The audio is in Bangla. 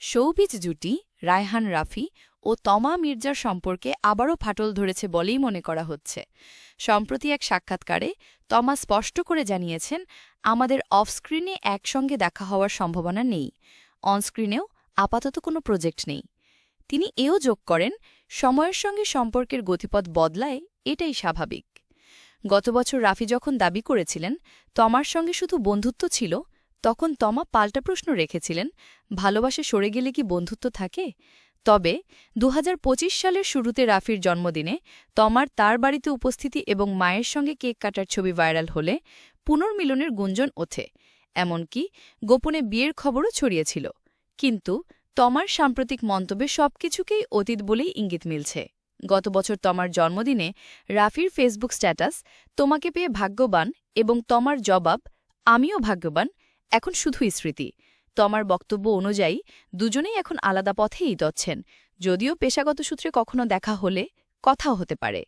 সৌভিজ জুটি, রায়হান রাফি ও তমা মির্জার সম্পর্কে আবারও ফাটল ধরেছে বলেই মনে করা হচ্ছে। সম্প্রতি এক সাক্ষাৎকারে তমা স্পষ্ট করে জানিয়েছেন, আমাদের অফস্ক্রিনে একসঙ্গে দেখা হওয়ার সম্ভাবনা নেই। অনস্ক্রিনেও আপাতত কোনো প্রজেক্ট নেই। তিনি এও যোগ করেন, সময়ের সঙ্গে সম্পর্কের গতিপথ বদলায় এটাই স্বাভাবিক। গত বছর রাফি যখন দাবি করেছিলেন, তমার সঙ্গে শুধু বন্ধুত্ব ছিল তখন তমা পাল্টা প্রশ্ন রেখেছিলেন, ভালোবাসে সরে গেলে কি বন্ধুত্ব থাকে? তবে দু হাজার পঁচিশ সালের শুরুতে রাফির জন্মদিনে তমার তার বাড়িতে উপস্থিতি এবং মায়ের সঙ্গে কেক কাটার ছবি ভাইরাল হলে পুনর্মিলনের গুঞ্জন ওঠে, এমনকি গোপনে বিয়ের খবরও ছড়িয়েছিল। কিন্তু তমার সাম্প্রতিক মন্তব্যে সবকিছুকেই অতীত বলেই ইঙ্গিত মিলছে। গত বছর তমার জন্মদিনে রাফির ফেসবুক স্ট্যাটাস, তোমাকে পেয়ে ভাগ্যবান এবং তমার জবাব, আমিও ভাগ্যবান এখন শুধুই স্মৃতি। তো আমার বক্তব্য অনুযায়ী, দুজনেই এখন আলাদা পথেই দচ্ছেন যদিও পেশাগত সূত্রে কখনো দেখা হলে কথাও হতে পারে।